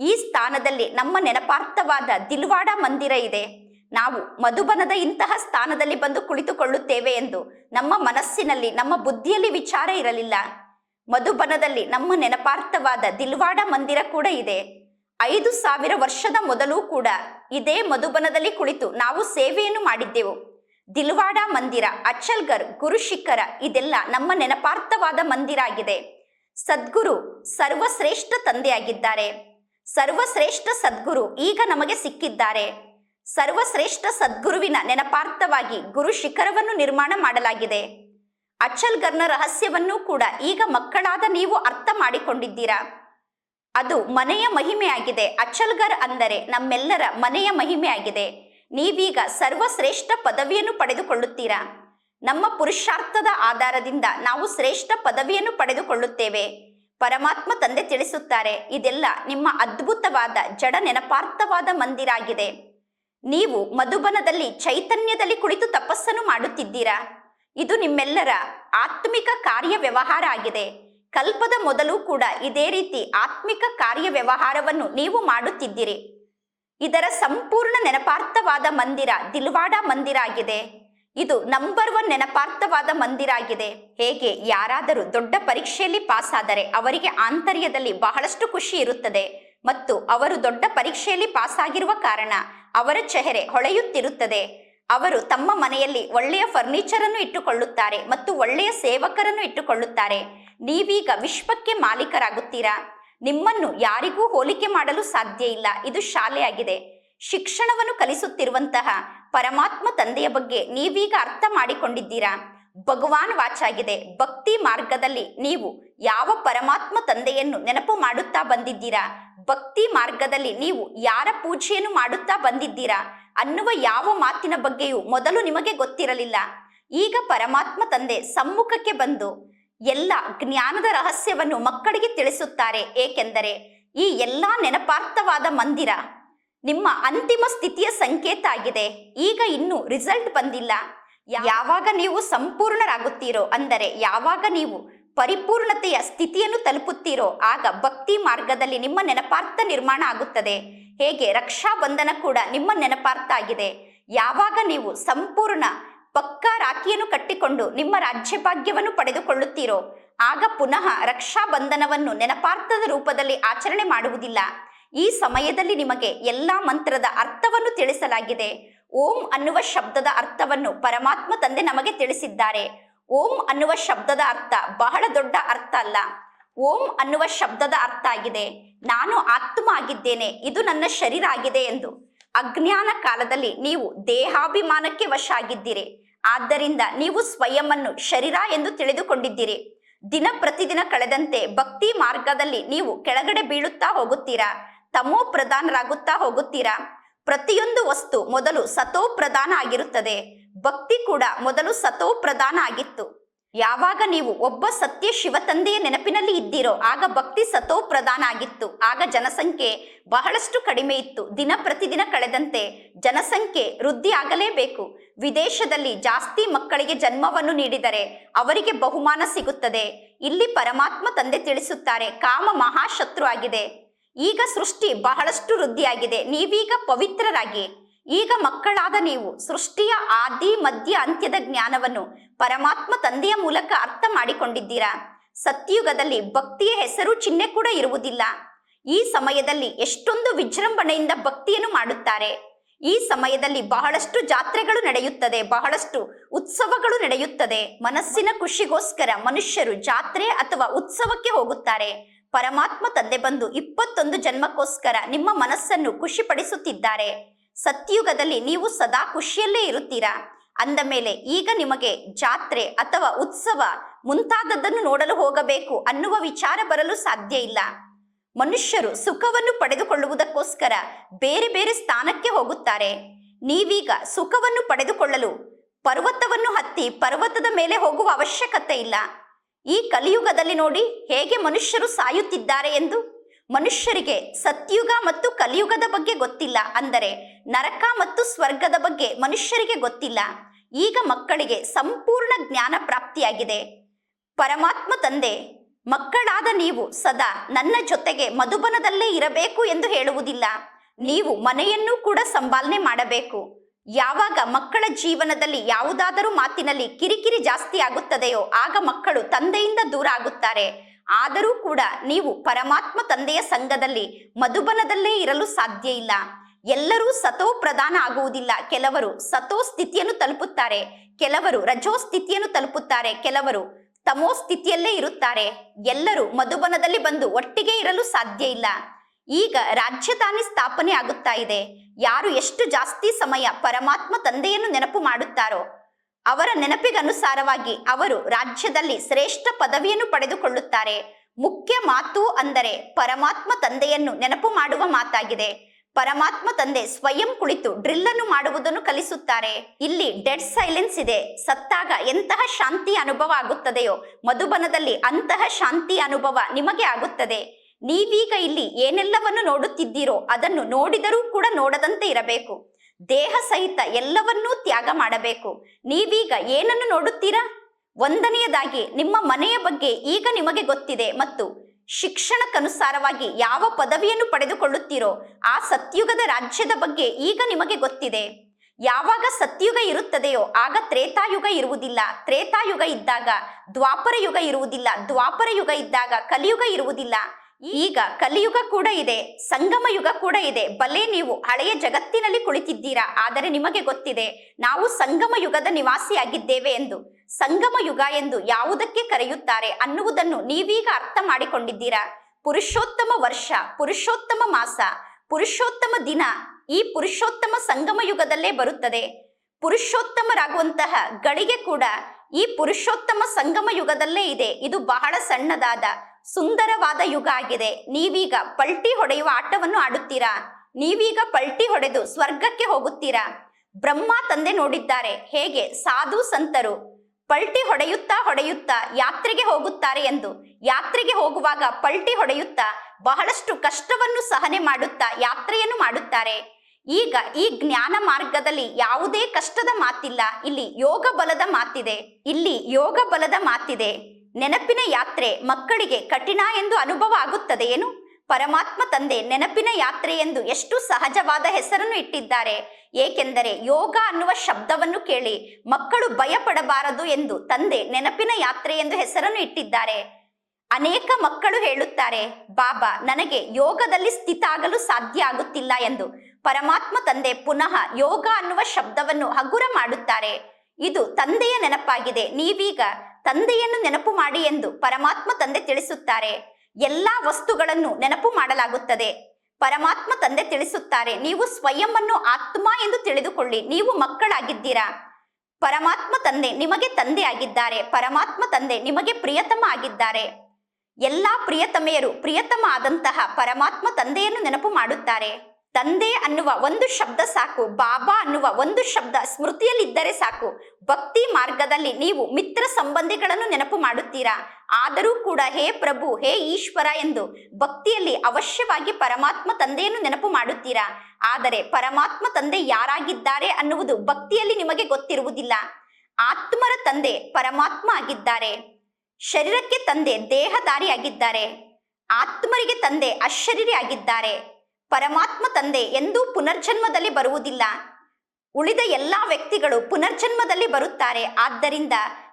ಈ ಸ್ಥಾನದಲ್ಲಿ ನಮ್ಮ ನೆನಪಾರ್ಥವಾದ ದಿಲ್ವಾಡ ಮಂದಿರ ಇದೆ. ನಾವು ಮಧುಬನದ ಇಂತಹ ಸ್ಥಾನದಲ್ಲಿ ಬಂದು ಕುಳಿತುಕೊಳ್ಳುತ್ತೇವೆ ಎಂದು ನಮ್ಮ ಮನಸ್ಸಿನಲ್ಲಿ, ನಮ್ಮ ಬುದ್ಧಿಯಲ್ಲಿ ವಿಚಾರ ಇರಲಿಲ್ಲ. ಮಧುಬನದಲ್ಲಿ ನಮ್ಮ ನೆನಪಾರ್ಥವಾದ ದಿಲ್ವಾಡ ಮಂದಿರ ಕೂಡ ಇದೆ. ಐದು ಸಾವಿರ ವರ್ಷದ ಮೊದಲು ಕೂಡ ಇದೇ ಮಧುಬನದಲ್ಲಿ ಕುಳಿತು ನಾವು ಸೇವೆಯನ್ನು ಮಾಡಿದ್ದೆವು. ದಿಲ್ವಾಡ ಮಂದಿರ, ಅಚಲ್ಗರ್, ಗುರುಶಿಖರ ಇದೆಲ್ಲ ನಮ್ಮ ನೆನಪಾರ್ಥವಾದ ಮಂದಿರ ಆಗಿದೆ ಸದ್ಗುರು ಸರ್ವಶ್ರೇಷ್ಠ ತಂದೆಯಾಗಿದ್ದಾರೆ. ಸರ್ವಶ್ರೇಷ್ಠ ಸದ್ಗುರು ಈಗ ನಮಗೆ ಸಿಕ್ಕಿದ್ದಾರೆ. ಸರ್ವಶ್ರೇಷ್ಠ ಸದ್ಗುರುವಿನ ನೆನಪಾರ್ಥವಾಗಿ ಗುರು ಶಿಖರವನ್ನು ನಿರ್ಮಾಣ ಮಾಡಲಾಗಿದೆ. ಅಚಲ್ಗರ್ನ ರಹಸ್ಯವನ್ನೂ ಕೂಡ ಈಗ ಮಕ್ಕಳಾದ ನೀವು ಅರ್ಥ ಮಾಡಿಕೊಂಡಿದ್ದೀರಾ? ಅದು ಮನೆಯ ಮಹಿಮೆಯಾಗಿದೆ. ಅಚಲ್ಗರ್ ಅಂದರೆ ನಮ್ಮೆಲ್ಲರ ಮನೆಯ ಮಹಿಮೆಯಾಗಿದೆ. ನೀವೀಗ ಸರ್ವಶ್ರೇಷ್ಠ ಪದವಿಯನ್ನು ಪಡೆದುಕೊಳ್ಳುತ್ತೀರಾ? ನಮ್ಮ ಪುರುಷಾರ್ಥದ ಆಧಾರದಿಂದ ನಾವು ಶ್ರೇಷ್ಠ ಪದವಿಯನ್ನು ಪಡೆದುಕೊಳ್ಳುತ್ತೇವೆ. ಪರಮಾತ್ಮ ತಂದೆ ತಿಳಿಸುತ್ತಾರೆ, ಇದೆಲ್ಲ ನಿಮ್ಮ ಅದ್ಭುತವಾದ, ಜಡ ನೆನಪಾರ್ಥವಾದ ಮಂದಿರ ಆಗಿದೆ ನೀವು ಮಧುಬನದಲ್ಲಿ, ಚೈತನ್ಯದಲ್ಲಿ ಕುಳಿತು ತಪಸ್ಸನ್ನು ಮಾಡುತ್ತಿದ್ದೀರಾ? ಇದು ನಿಮ್ಮೆಲ್ಲರ ಆತ್ಮಿಕ ಕಾರ್ಯ ವ್ಯವಹಾರ ಆಗಿದೆ. ಕಲ್ಪದ ಮೊದಲು ಕೂಡ ಇದೇ ರೀತಿ ಆತ್ಮಿಕ ಕಾರ್ಯ ವ್ಯವಹಾರವನ್ನು ನೀವು ಮಾಡುತ್ತಿದ್ದೀರಿ. ಇದರ ಸಂಪೂರ್ಣ ನೆನಪಾರ್ಥವಾದ ಮಂದಿರ ದಿಲ್ವಾಡ ಮಂದಿರ ಆಗಿದೆ ಇದು ನಂಬರ್ ಒನ್ ನೆನಪಾರ್ಥವಾದ ಮಂದಿರ ಆಗಿದೆ ಹೇಗೆ? ಯಾರಾದರೂ ದೊಡ್ಡ ಪರೀಕ್ಷೆಯಲ್ಲಿ ಪಾಸ್ ಆದರೆ ಅವರಿಗೆ ಆಂತರ್ಯದಲ್ಲಿ ಬಹಳಷ್ಟು ಖುಷಿ ಇರುತ್ತದೆ. ಮತ್ತು ಅವರು ದೊಡ್ಡ ಪರೀಕ್ಷೆಯಲ್ಲಿ ಪಾಸ್ ಆಗಿರುವ ಕಾರಣ ಅವರ ಚೆಹರೆ ಹೊಳೆಯುತ್ತಿರುತ್ತದೆ. ಅವರು ತಮ್ಮ ಮನೆಯಲ್ಲಿ ಒಳ್ಳೆಯ ಫರ್ನಿಚರ್ ಅನ್ನು ಇಟ್ಟುಕೊಳ್ಳುತ್ತಾರೆ ಮತ್ತು ಒಳ್ಳೆಯ ಸೇವಕರನ್ನು ಇಟ್ಟುಕೊಳ್ಳುತ್ತಾರೆ. ನೀವೀಗ ವಿಶ್ವಕ್ಕೆ ಮಾಲೀಕರಾಗುತ್ತೀರಾ? ನಿಮ್ಮನ್ನು ಯಾರಿಗೂ ಹೋಲಿಕೆ ಮಾಡಲು ಸಾಧ್ಯ ಇಲ್ಲ ಇದು ಶಾಲೆಯಾಗಿದೆ. ಶಿಕ್ಷಣವನ್ನು ಕಲಿಸುತ್ತಿರುವಂತಹ ಪರಮಾತ್ಮ ತಂದೆಯ ಬಗ್ಗೆ ನೀವೀಗ ಅರ್ಥ ಮಾಡಿಕೊಂಡಿದ್ದೀರಾ? ಭಗವಾನ್ ವಾಚಾಗಿದೆ ಭಕ್ತಿ ಮಾರ್ಗದಲ್ಲಿ ನೀವು ಯಾವ ಪರಮಾತ್ಮ ತಂದೆಯನ್ನು ನೆನಪು ಮಾಡುತ್ತಾ ಬಂದಿದ್ದೀರಾ? ಭಕ್ತಿ ಮಾರ್ಗದಲ್ಲಿ ನೀವು ಯಾರ ಪೂಜೆಯನ್ನು ಮಾಡುತ್ತಾ ಬಂದಿದ್ದೀರಾ? ಅನ್ನುವ ಯಾವ ಮಾತಿನ ಬಗ್ಗೆಯೂ ಮೊದಲು ನಿಮಗೆ ಗೊತ್ತಿರಲಿಲ್ಲ. ಈಗ ಪರಮಾತ್ಮ ತಂದೆ ಸಮ್ಮುಖಕ್ಕೆ ಬಂದು ಎಲ್ಲ ಜ್ಞಾನದ ರಹಸ್ಯವನ್ನು ಮಕ್ಕಳಿಗೆ ತಿಳಿಸುತ್ತಾರೆ. ಏಕೆಂದರೆ ಈ ಎಲ್ಲ ನೆನಪಾರ್ಥವಾದ ಮಂದಿರ ನಿಮ್ಮ ಅಂತಿಮ ಸ್ಥಿತಿಯ ಸಂಕೇತ ಆಗಿದೆ. ಈಗ ಇನ್ನೂ ರಿಸಲ್ಟ್ ಬಂದಿಲ್ಲ. ಯಾವಾಗ ನೀವು ಸಂಪೂರ್ಣರಾಗುತ್ತೀರೋ, ಅಂದರೆ ಯಾವಾಗ ನೀವು ಪರಿಪೂರ್ಣತೆಯ ಸ್ಥಿತಿಯನ್ನು ತಲುಪುತ್ತೀರೋ, ಆಗ ಭಕ್ತಿ ಮಾರ್ಗದಲ್ಲಿ ನಿಮ್ಮ ನೆನಪಾರ್ಥ ನಿರ್ಮಾಣ ಆಗುತ್ತದೆ. ಹೇಗೆ? ರಕ್ಷಾ ಬಂಧನ ಕೂಡ ನಿಮ್ಮ ನೆನಪಾರ್ಥ ಆಗಿದೆ. ಯಾವಾಗ ನೀವು ಸಂಪೂರ್ಣ ಪಕ್ಕಾ ರಾಖಿಯನ್ನು ಕಟ್ಟಿಕೊಂಡು ನಿಮ್ಮ ರಾಜ್ಯಭಾಗ್ಯವನ್ನು ಪಡೆದುಕೊಳ್ಳುತ್ತೀರೋ, ಆಗ ಪುನಃ ರಕ್ಷಾ ಬಂಧನವನ್ನು ನೆನಪಾರ್ಥದ ರೂಪದಲ್ಲಿ ಆಚರಣೆ ಮಾಡುವುದಿಲ್ಲ. ಈ ಸಮಯದಲ್ಲಿ ನಿಮಗೆ ಎಲ್ಲ ಮಂತ್ರದ ಅರ್ಥವನ್ನು ತಿಳಿಸಲಾಗಿದೆ. ಓಂ ಅನ್ನುವ ಶಬ್ದದ ಅರ್ಥವನ್ನು ಪರಮಾತ್ಮ ತಂದೆ ನಮಗೆ ತಿಳಿಸಿದ್ದಾರೆ. ಓಂ ಅನ್ನುವ ಶಬ್ದದ ಅರ್ಥ ಬಹಳ ದೊಡ್ಡ ಅರ್ಥ ಅಲ್ಲ. ಓಂ ಅನ್ನುವ ಶಬ್ದದ ಅರ್ಥ ಆಗಿದೆ. ನಾನು ಆತ್ಮ ಆಗಿದ್ದೇನೆ, ಇದು ನನ್ನ ಶರೀರ ಆಗಿದೆ ಎಂದು. ಅಜ್ಞಾನ ಕಾಲದಲ್ಲಿ ನೀವು ದೇಹಾಭಿಮಾನಕ್ಕೆ ವಶ ಆಗಿದ್ದೀರಿ ಆದ್ದರಿಂದ ನೀವು ಸ್ವಯಂವನ್ನು ಶರೀರ ಎಂದು ತಿಳಿದುಕೊಂಡಿದ್ದೀರಿ. ದಿನ ಪ್ರತಿದಿನ ಕಳೆದಂತೆ ಭಕ್ತಿ ಮಾರ್ಗದಲ್ಲಿ ನೀವು ಕೆಳಗಡೆ ಬೀಳುತ್ತಾ ಹೋಗುತ್ತೀರಾ? ತಮೋ ಪ್ರಧಾನರಾಗುತ್ತಾ ಹೋಗುತ್ತೀರಾ? ಪ್ರತಿಯೊಂದು ವಸ್ತು ಮೊದಲು ಸತೋ ಪ್ರಧಾನ ಆಗಿರುತ್ತದೆ. ಭಕ್ತಿ ಕೂಡ ಮೊದಲು ಸತೋ ಪ್ರಧಾನ ಆಗಿತ್ತು. ಯಾವಾಗ ನೀವು ಒಬ್ಬ ಸತ್ಯ ಶಿವ ತಂದೆಯ ನೆನಪಿನಲ್ಲಿ ಇದ್ದೀರೋ, ಆಗ ಭಕ್ತಿ ಸತೋ ಪ್ರಧಾನ ಆಗಿತ್ತು. ಆಗ ಜನಸಂಖ್ಯೆ ಬಹಳಷ್ಟು ಕಡಿಮೆ ಇತ್ತು. ದಿನ ಪ್ರತಿದಿನ ಕಳೆದಂತೆ ಜನಸಂಖ್ಯೆ ವೃದ್ಧಿ ಆಗಲೇಬೇಕು. ವಿದೇಶದಲ್ಲಿ ಜಾಸ್ತಿ ಮಕ್ಕಳಿಗೆ ಜನ್ಮವನ್ನು ನೀಡಿದರೆ ಅವರಿಗೆ ಬಹುಮಾನ ಸಿಗುತ್ತದೆ. ಇಲ್ಲಿ ಪರಮಾತ್ಮ ತಂದೆ ತಿಳಿಸುತ್ತಾರೆ, ಕಾಮ ಮಹಾಶತ್ರು ಆಗಿದೆ. ಈಗ ಸೃಷ್ಟಿ ಬಹಳಷ್ಟು ವೃದ್ಧಿಯಾಗಿದೆ. ನೀವೀಗ ಪವಿತ್ರರಾಗಿ. ಈಗ ಮಕ್ಕಳಾದ ನೀವು ಸೃಷ್ಟಿಯ ಆದಿ, ಮಧ್ಯ, ಅಂತ್ಯದ ಜ್ಞಾನವನ್ನು ಪರಮಾತ್ಮ ತಂದೆಯ ಮೂಲಕ ಅರ್ಥ ಮಾಡಿಕೊಂಡಿದ್ದೀರಾ? ಸತ್ಯುಗದಲ್ಲಿ ಭಕ್ತಿಯ ಹೆಸರು ಚಿಹ್ನೆ ಕೂಡ ಇರುವುದಿಲ್ಲ. ಈ ಸಮಯದಲ್ಲಿ ಎಷ್ಟೊಂದು ವಿಜೃಂಭಣೆಯಿಂದ ಭಕ್ತಿಯನ್ನು ಮಾಡುತ್ತಾರೆ. ಈ ಸಮಯದಲ್ಲಿ ಬಹಳಷ್ಟು ಜಾತ್ರೆಗಳು ನಡೆಯುತ್ತದೆ, ಬಹಳಷ್ಟು ಉತ್ಸವಗಳು ನಡೆಯುತ್ತದೆ. ಮನಸ್ಸಿನ ಖುಷಿಗೋಸ್ಕರ ಮನುಷ್ಯರು ಜಾತ್ರೆ ಅಥವಾ ಉತ್ಸವಕ್ಕೆ ಹೋಗುತ್ತಾರೆ. ಪರಮಾತ್ಮ ತಂದೆ ಬಂದು ಇಪ್ಪತ್ತೊಂದು ಜನ್ಮಕ್ಕೋಸ್ಕರ ನಿಮ್ಮ ಮನಸ್ಸನ್ನು ಖುಷಿಪಡಿಸುತ್ತಿದ್ದಾರೆ. ಸತ್ಯುಗದಲ್ಲಿ ನೀವು ಸದಾ ಖುಷಿಯಲ್ಲೇ ಇರುತ್ತೀರಾ? ಅಂದ ಮೇಲೆ, ಈಗ ನಿಮಗೆ ಜಾತ್ರೆ ಅಥವಾ ಉತ್ಸವ ಮುಂತಾದದ್ದನ್ನು ನೋಡಲು ಹೋಗಬೇಕು ಅನ್ನುವ ವಿಚಾರ ಬರಲು ಸಾಧ್ಯ ಇಲ್ಲ. ಮನುಷ್ಯರು ಸುಖವನ್ನು ಪಡೆದುಕೊಳ್ಳುವುದಕ್ಕೋಸ್ಕರ ಬೇರೆ ಬೇರೆ ಸ್ಥಾನಕ್ಕೆ ಹೋಗುತ್ತಾರೆ. ನೀವೀಗ ಸುಖವನ್ನು ಪಡೆದುಕೊಳ್ಳಲು ಪರ್ವತವನ್ನು ಹತ್ತಿ ಪರ್ವತದ ಮೇಲೆ ಹೋಗುವ ಅವಶ್ಯಕತೆ ಇಲ್ಲ. ಈ ಕಲಿಯುಗದಲ್ಲಿ ನೋಡಿ ಹೇಗೆ ಮನುಷ್ಯರು ಸಾಯುತ್ತಿದ್ದಾರೆ ಎಂದು. ಮನುಷ್ಯರಿಗೆ ಸತ್ಯುಗ ಮತ್ತು ಕಲಿಯುಗದ ಬಗ್ಗೆ ಗೊತ್ತಿಲ್ಲ ಅಂದರೆ ನರಕ ಮತ್ತು ಸ್ವರ್ಗದ ಬಗ್ಗೆ ಮನುಷ್ಯರಿಗೆ ಗೊತ್ತಿಲ್ಲ. ಈಗ ಮಕ್ಕಳಿಗೆ ಸಂಪೂರ್ಣ ಜ್ಞಾನ ಪ್ರಾಪ್ತಿಯಾಗಿದೆ. ಪರಮಾತ್ಮ ತಂದೆ, ಮಕ್ಕಳಾದ ನೀವು ಸದಾ ನನ್ನ ಜೊತೆಗೆ ಮಧುಬನದಲ್ಲೇ ಇರಬೇಕು ಎಂದು ಹೇಳುವುದಿಲ್ಲ. ನೀವು ಮನೆಯನ್ನು ಕೂಡ ಸಂಭಾಲನೆ ಮಾಡಬೇಕು. ಯಾವಾಗ ಮಕ್ಕಳ ಜೀವನದಲ್ಲಿ ಯಾವುದಾದರೂ ಮಾತಿನಲ್ಲಿ ಕಿರಿಕಿರಿ ಜಾಸ್ತಿ ಆಗುತ್ತದೆಯೋ ಆಗ ಮಕ್ಕಳು ತಂದೆಯಿಂದ ದೂರ ಆಗುತ್ತಾರೆ. ಆದರೂ ಕೂಡ ನೀವು ಪರಮಾತ್ಮ ತಂದೆಯ ಸಂಘದಲ್ಲಿ ಮಧುಬನದಲ್ಲೇ ಇರಲು ಸಾಧ್ಯ ಇಲ್ಲ. ಎಲ್ಲರೂ ಸತೋ ಪ್ರಧಾನ ಆಗುವುದಿಲ್ಲ. ಕೆಲವರು ಸತೋ ಸ್ಥಿತಿಯನ್ನು ತಲುಪುತ್ತಾರೆ. ಕೆಲವರು ರಜೋ ಸ್ಥಿತಿಯನ್ನು ತಲುಪುತ್ತಾರೆ. ಕೆಲವರು ತಮೋ ಸ್ಥಿತಿಯಲ್ಲೇ ಇರುತ್ತಾರೆ. ಎಲ್ಲರೂ ಮಧುಬನದಲ್ಲಿ ಬಂದು ಒಟ್ಟಿಗೆ ಇರಲು ಸಾಧ್ಯ ಇಲ್ಲ. ಈಗ ರಾಜ್ಯಧಾನಿ ಸ್ಥಾಪನೆ ಆಗುತ್ತಾ ಇದೆ. ಯಾರು ಎಷ್ಟು ಜಾಸ್ತಿ ಸಮಯ ಪರಮಾತ್ಮ ತಂದೆಯನ್ನು ನೆನಪು ಮಾಡುತ್ತಾರೋ, ಅವರ ನೆನಪಿಗನುಸಾರವಾಗಿ ಅವರು ರಾಜ್ಯದಲ್ಲಿ ಶ್ರೇಷ್ಠ ಪದವಿಯನ್ನು ಪಡೆದುಕೊಳ್ಳುತ್ತಾರೆ. ಮುಖ್ಯ ಮಾತು ಅಂದರೆ ಪರಮಾತ್ಮ ತಂದೆಯನ್ನು ನೆನಪು ಮಾಡುವ ಮಾತಾಗಿದೆ. ಪರಮಾತ್ಮ ತಂದೆ ಸ್ವಯಂ ಕುಳಿತು ಡ್ರಿಲ್ ಅನ್ನು ಮಾಡುವುದನ್ನು ಕಲಿಸುತ್ತಾರೆ. ಇಲ್ಲಿ ಡೆಡ್ ಸೈಲೆನ್ಸ್ ಇದೆ. ಸತ್ತಾಗ ಎಂತಹ ಶಾಂತಿ ಅನುಭವ ಆಗುತ್ತದೆಯೋ, ಮಧುಬನದಲ್ಲಿ ಅಂತಹ ಶಾಂತಿ ಅನುಭವ ನಿಮಗೆ ಆಗುತ್ತದೆ. ನೀವೀಗ ಇಲ್ಲಿ ಏನೆಲ್ಲವನ್ನು ನೋಡುತ್ತಿದ್ದೀರೋ ಅದನ್ನು ನೋಡಿದರೂ ಕೂಡ ನೋಡದಂತೆ ಇರಬೇಕು. ದೇಹ ಸಹಿತ ಎಲ್ಲವನ್ನೂ ತ್ಯಾಗ ಮಾಡಬೇಕು. ನೀವೀಗ ಏನನ್ನು ನೋಡುತ್ತೀರಾ? ಒಂದನೆಯದಾಗಿ, ನಿಮ್ಮ ಮನೆಯ ಬಗ್ಗೆ ಈಗ ನಿಮಗೆ ಗೊತ್ತಿದೆ ಮತ್ತು ಶಿಕ್ಷಣಕ್ಕನುಸಾರವಾಗಿ ಯಾವ ಪದವಿಯನ್ನು ಪಡೆದುಕೊಳ್ಳುತ್ತೀರೋ ಆ ಸತ್ಯುಗದ ರಾಜ್ಯದ ಬಗ್ಗೆ ಈಗ ನಿಮಗೆ ಗೊತ್ತಿದೆ. ಯಾವಾಗ ಸತ್ಯುಗ ಇರುತ್ತದೆಯೋ ಆಗ ತ್ರೇತಾಯುಗ ಇರುವುದಿಲ್ಲ. ತ್ರೇತಾಯುಗ ಇದ್ದಾಗ ದ್ವಾಪರ ಯುಗ ಇರುವುದಿಲ್ಲ. ದ್ವಾಪರ ಯುಗ ಇದ್ದಾಗ ಕಲಿಯುಗ ಇರುವುದಿಲ್ಲ. ಈಗ ಕಲಿಯುಗ ಕೂಡ ಇದೆ ಸಂಗಮ ಯುಗ ಕೂಡ ಇದೆ. ಬಲೆ ನೀವು ಹಳೆಯ ಜಗತ್ತಿನಲ್ಲಿ ಕುಳಿತಿದ್ದೀರಾ? ಆದರೆ ನಿಮಗೆ ಗೊತ್ತಿದೆ, ನಾವು ಸಂಗಮ ಯುಗದ ನಿವಾಸಿಯಾಗಿದ್ದೇವೆ ಎಂದು. ಸಂಗಮ ಯುಗ ಎಂದು ಯಾವುದಕ್ಕೆ ಕರೆಯುತ್ತಾರೆ ಅನ್ನುವುದನ್ನು ನೀವೀಗ ಅರ್ಥ ಮಾಡಿಕೊಂಡಿದ್ದೀರಾ? ಪುರುಷೋತ್ತಮ ವರ್ಷ, ಪುರುಷೋತ್ತಮ ಮಾಸ, ಪುರುಷೋತ್ತಮ ದಿನ ಈ ಪುರುಷೋತ್ತಮ ಸಂಗಮ ಯುಗದಲ್ಲೇ ಬರುತ್ತದೆ. ಪುರುಷೋತ್ತಮರಾಗುವಂತಹ ಗಳಿಗೆ ಕೂಡ ಈ ಪುರುಷೋತ್ತಮ ಸಂಗಮ ಯುಗದಲ್ಲೇ ಇದೆ. ಇದು ಬಹಳ ಸಣ್ಣದಾದ ಸುಂದರವಾದ ಯುಗ ಆಗಿದೆ. ನೀವೀಗ ಪಲ್ಟಿ ಹೊಡೆಯುವ ಆಟವನ್ನು ಆಡುತ್ತೀರಾ? ನೀವೀಗ ಪಲ್ಟಿ ಹೊಡೆದು ಸ್ವರ್ಗಕ್ಕೆ ಹೋಗುತ್ತೀರಾ? ಬ್ರಹ್ಮ ತಂದೆ ನೋಡಿದ್ದಾರೆ. ಹೇಗೆ? ಸಾಧು ಸಂತರು. ಪಲ್ಟಿ ಹೊಡೆಯುತ್ತಾ ಹೊಡೆಯುತ್ತಾ ಯಾತ್ರೆಗೆ ಹೋಗುತ್ತಾರೆ ಎಂದು. ಯಾತ್ರೆಗೆ ಹೋಗುವಾಗ ಪಲ್ಟಿ ಹೊಡೆಯುತ್ತಾ ಬಹಳಷ್ಟು ಕಷ್ಟವನ್ನು ಸಹನೆ ಮಾಡುತ್ತಾ ಯಾತ್ರೆಯನ್ನು ಮಾಡುತ್ತಾರೆ. ಈಗ ಈ ಜ್ಞಾನ ಮಾರ್ಗದಲ್ಲಿ ಯಾವುದೇ ಕಷ್ಟದ ಮಾತಿಲ್ಲ. ಇಲ್ಲಿ ಯೋಗ ಬಲದ ಮಾತಿದೆ. ಇಲ್ಲಿ ಯೋಗ ಬಲದ ಮಾತಿದೆ. ನೆನಪಿನ ಯಾತ್ರೆ ಮಕ್ಕಳಿಗೆ ಕಠಿಣ ಎಂದು ಅನುಭವ ಆಗುತ್ತದೆ ಏನು? ಪರಮಾತ್ಮ ತಂದೆ ನೆನಪಿನ ಯಾತ್ರೆ ಎಂದು ಎಷ್ಟು ಸಹಜವಾದ ಹೆಸರನ್ನು ಇಟ್ಟಿದ್ದಾರೆ. ಏಕೆಂದರೆ ಯೋಗ ಅನ್ನುವ ಶಬ್ದವನ್ನು ಕೇಳಿ ಮಕ್ಕಳು ಭಯಪಡಬಾರದು ಎಂದು ತಂದೆ ನೆನಪಿನ ಯಾತ್ರೆ ಎಂದು ಹೆಸರನ್ನು ಇಟ್ಟಿದ್ದಾರೆ. ಅನೇಕ ಮಕ್ಕಳು ಹೇಳುತ್ತಾರೆ, ಬಾಬಾ, ನನಗೆ ಯೋಗದಲ್ಲಿ ಸ್ಥಿತ ಆಗಲು ಸಾಧ್ಯ ಆಗುತ್ತಿಲ್ಲ ಎಂದು. ಪರಮಾತ್ಮ ತಂದೆ ಪುನಃ ಯೋಗ ಅನ್ನುವ ಶಬ್ದವನ್ನು ಹಗುರ ಮಾಡುತ್ತಾರೆ. ಇದು ತಂದೆಯ ನೆನಪಾಗಿದೆ. ನೀವೀಗ ತಂದೆಯನ್ನು ನೆನಪು ಮಾಡಿ ಎಂದು ಪರಮಾತ್ಮ ತಂದೆ ತಿಳಿಸುತ್ತಾರೆ. ಎಲ್ಲಾ ವಸ್ತುಗಳನ್ನು ನೆನಪು ಮಾಡಲಾಗುತ್ತದೆ. ಪರಮಾತ್ಮ ತಂದೆ ತಿಳಿಸುತ್ತಾರೆ, ನೀವು ಸ್ವಯಂವನ್ನು ಆತ್ಮ ಎಂದು ತಿಳಿದುಕೊಳ್ಳಿ, ನೀವು ಮಕ್ಕಳಾಗಿದ್ದೀರಾ? ಪರಮಾತ್ಮ ತಂದೆ ನಿಮಗೆ ತಂದೆ ಆಗಿದ್ದಾರೆ ಪರಮಾತ್ಮ ತಂದೆ ನಿಮಗೆ ಪ್ರಿಯತಮ ಆಗಿದ್ದಾರೆ. ಎಲ್ಲಾ ಪ್ರಿಯತಮೆಯರು ಪ್ರಿಯತಮ ಆದಂತಹ ಪರಮಾತ್ಮ ತಂದೆಯನ್ನು ನೆನಪು ಮಾಡುತ್ತಾರೆ. ತಂದೆ ಅನ್ನುವ ಒಂದು ಶಬ್ದ ಸಾಕು, ಬಾಬಾ ಅನ್ನುವ ಒಂದು ಶಬ್ದ ಸ್ಮೃತಿಯಲ್ಲಿದ್ದರೆ ಸಾಕು. ಭಕ್ತಿ ಮಾರ್ಗದಲ್ಲಿ ನೀವು ಮಿತ್ರ ಸಂಬಂಧಿಗಳನ್ನು ನೆನಪು ಮಾಡುತ್ತೀರಾ? ಆದರೂ ಕೂಡ ಹೇ ಪ್ರಭು, ಹೇ ಈಶ್ವರ ಎಂದು ಭಕ್ತಿಯಲ್ಲಿ ಅವಶ್ಯವಾಗಿ ಪರಮಾತ್ಮ ತಂದೆಯನ್ನು ನೆನಪು ಮಾಡುತ್ತೀರಾ? ಆದರೆ ಪರಮಾತ್ಮ ತಂದೆ ಯಾರಾಗಿದ್ದಾರೆ ಅನ್ನುವುದು ಭಕ್ತಿಯಲ್ಲಿ ನಿಮಗೆ ಗೊತ್ತಿರುವುದಿಲ್ಲ. ಆತ್ಮರ ತಂದೆ ಪರಮಾತ್ಮ ಆಗಿದ್ದಾರೆ. ಶರೀರಕ್ಕೆ ತಂದೆ ದೇಹಧಾರಿಯಾಗಿದ್ದಾರೆ. ಆತ್ಮರಿಗೆ ತಂದೆ ಅಶರೀರಿ ಆಗಿದ್ದಾರೆ ಪರಮಾತ್ಮ ತಂದೆ ಎಂದೂ ಪುನರ್ಜನ್ಮದಲ್ಲಿ ಬರುವುದಿಲ್ಲ. ಉಳಿದ ಎಲ್ಲ ವ್ಯಕ್ತಿಗಳು ಪುನರ್ಜನ್ಮದಲ್ಲಿ ಬರುತ್ತಾರೆ. ಆದ್ದರಿಂದ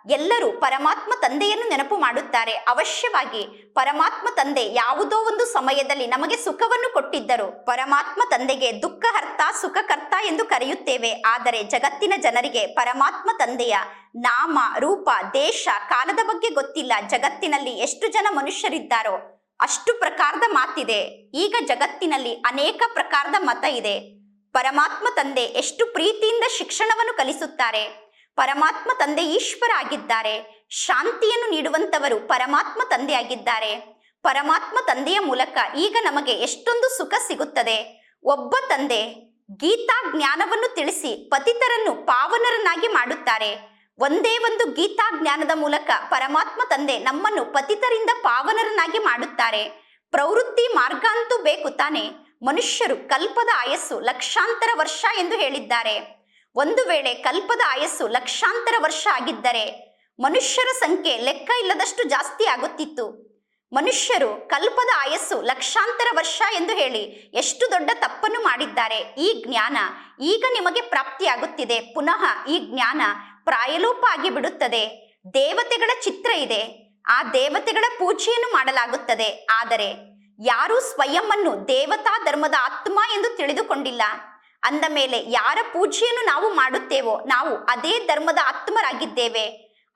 ಎಲ್ಲರೂ ಪರಮಾತ್ಮ ತಂದೆಯನ್ನು ನೆನಪು ಮಾಡುತ್ತಾರೆ. ಅವಶ್ಯವಾಗಿ ಪರಮಾತ್ಮ ತಂದೆ ಯಾವುದೋ ಒಂದು ಸಮಯದಲ್ಲಿ ನಮಗೆ ಸುಖವನ್ನು ಕೊಟ್ಟಿದ್ದರು. ಪರಮಾತ್ಮ ತಂದೆಗೆ ದುಃಖಹರ್ತ ಸುಖಕರ್ತ ಎಂದು ಕರೆಯುತ್ತೇವೆ. ಆದರೆ ಜಗತ್ತಿನ ಜನರಿಗೆ ಪರಮಾತ್ಮ ತಂದೆಯ ನಾಮ, ರೂಪ, ದೇಶ, ಕಾಲದ ಬಗ್ಗೆ ಗೊತ್ತಿಲ್ಲ. ಜಗತ್ತಿನಲ್ಲಿ ಎಷ್ಟು ಜನ ಮನುಷ್ಯರಿದ್ದಾರೋ ಅಷ್ಟು ಪ್ರಕಾರದ ಮಾತಿದೆ. ಈಗ ಜಗತ್ತಿನಲ್ಲಿ ಅನೇಕ ಪ್ರಕಾರದ ಮತ ಇದೆ. ಪರಮಾತ್ಮ ತಂದೆ ಎಷ್ಟು ಪ್ರೀತಿಯಿಂದ ಶಿಕ್ಷಣವನ್ನು ಕಲಿಸುತ್ತಾರೆ. ಪರಮಾತ್ಮ ತಂದೆ ಈಶ್ವರ ಆಗಿದ್ದಾರೆ. ಶಾಂತಿಯನ್ನು ನೀಡುವಂತವರು ಪರಮಾತ್ಮ ತಂದೆ ಆಗಿದ್ದಾರೆ. ಪರಮಾತ್ಮ ತಂದೆಯ ಮೂಲಕ ಈಗ ನಮಗೆ ಎಷ್ಟೊಂದು ಸುಖ ಸಿಗುತ್ತದೆ. ಒಬ್ಬ ತಂದೆ ಗೀತಾ ಜ್ಞಾನವನ್ನು ತಿಳಿಸಿ ಪತಿತರನ್ನು ಪಾವನರನ್ನಾಗಿ ಮಾಡುತ್ತಾರೆ. ಒಂದೇ ಒಂದು ಗೀತಾ ಜ್ಞಾನದ ಮೂಲಕ ಪರಮಾತ್ಮ ತಂದೆ ನಮ್ಮನ್ನು ಪತಿತರಿಂದ ಪಾವನರನ್ನಾಗಿ ಮಾಡುತ್ತಾರೆ. ಪ್ರವೃತ್ತಿ ಮಾರ್ಗ ಅಂತೂ ಬೇಕು ತಾನೆ. ಮನುಷ್ಯರು ಕಲ್ಪದ ಆಯಸ್ಸು ಲಕ್ಷಾಂತರ ವರ್ಷ ಎಂದು ಹೇಳಿದ್ದಾರೆ. ಒಂದು ವೇಳೆ ಕಲ್ಪದ ಆಯಸ್ಸು ಲಕ್ಷಾಂತರ ವರ್ಷ ಆಗಿದ್ದರೆ ಮನುಷ್ಯರ ಸಂಖ್ಯೆ ಲೆಕ್ಕ ಇಲ್ಲದಷ್ಟು ಜಾಸ್ತಿ ಆಗುತ್ತಿತ್ತು. ಮನುಷ್ಯರು ಕಲ್ಪದ ಆಯಸ್ಸು ಲಕ್ಷಾಂತರ ವರ್ಷ ಎಂದು ಹೇಳಿ ಎಷ್ಟು ದೊಡ್ಡ ತಪ್ಪನ್ನು ಮಾಡಿದ್ದಾರೆ. ಈ ಜ್ಞಾನ ಈಗ ನಿಮಗೆ ಪ್ರಾಪ್ತಿಯಾಗುತ್ತಿದೆ. ಪುನಃ ಈ ಜ್ಞಾನ ಪ್ರಾಯಲೋಪ ಬಿಡುತ್ತದೆ ದೇವತೆಗಳ ಚಿತ್ರ ಇದೆ. ಆ ದೇವತೆಗಳ ಪೂಜೆಯನ್ನು ಮಾಡಲಾಗುತ್ತದೆ. ಆದರೆ ಯಾರು ಸ್ವಯಂವನ್ನು ದೇವತಾ ಧರ್ಮದ ಆತ್ಮ ಎಂದು ತಿಳಿದುಕೊಂಡಿಲ್ಲ. ಅಂದ ಮೇಲೆ ಯಾರ ಪೂಜೆಯನ್ನು ನಾವು ಮಾಡುತ್ತೇವೋ ನಾವು ಅದೇ ಧರ್ಮದ ಆತ್ಮರಾಗಿದ್ದೇವೆ